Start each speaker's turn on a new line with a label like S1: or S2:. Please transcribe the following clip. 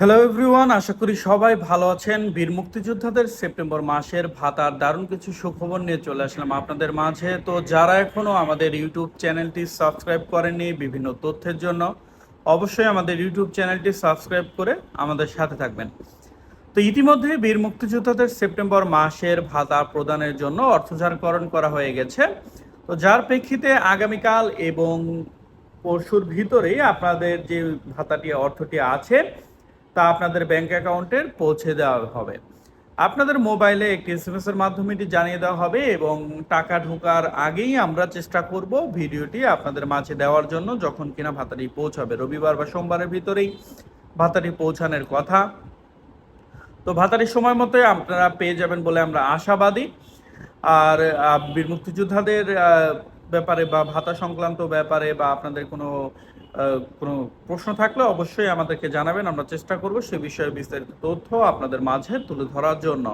S1: Hello everyone আশা করি সবাই ভালো আছেন। বীর মুক্তিযোদ্ধাদের সেপ্টেম্বর মাসের ভাতার দারুণ কিছু সুখবর নিয়ে চলে আসলাম আপনাদের মাঝে। তো যারা এখনও আমাদের ইউটিউব চ্যানেলটি সাবস্ক্রাইব করেননি বিভিন্ন তথ্যের জন্য, অবশ্যই আমাদের ইউটিউব চ্যানেলটি সাবস্ক্রাইব করে আমাদের সাথে থাকবেন। তো ইতিমধ্যে বীর মুক্তিযোদ্ধাদের সেপ্টেম্বর মাসের ভাতা প্রদানের জন্য অর্থজারকরণ করা হয়ে গেছে। তো যার প্রেক্ষিতে আগামীকাল এবং পরশুর ভিতরেই আপনাদের যে ভাতাটি, অর্থটি আছে তা আপনাদের ব্যাংক অ্যাকাউন্টে পৌঁছে দেওয়া হবে। আপনাদের মোবাইলে একটি এস এম এর মাধ্যমে এটি জানিয়ে দেওয়া হবে এবং টাকা ঢোকার আগেই আমরা চেষ্টা করব ভিডিওটি আপনাদের মাঝে দেওয়ার জন্য যখন কিনা ভাতাটি পৌঁছাবে। রবিবার বা সোমবারের ভিতরেই ভাতাটি পৌঁছানোর কথা। তো ভাতারির সময় মতোই আপনারা পেয়ে যাবেন বলে আমরা আশাবাদী। আর বীর মুক্তিযোদ্ধাদের ব্যাপারে বা ভাতা সংক্রান্ত ব্যাপারে বা আপনাদের কোনো কোনো প্রশ্ন থাকলে অবশ্যই আমাদেরকে জানাবেন। আমরা চেষ্টা করব সে বিষয়ে বিস্তারিত তথ্য আপনাদের মাঝে তুলে ধরার জন্য।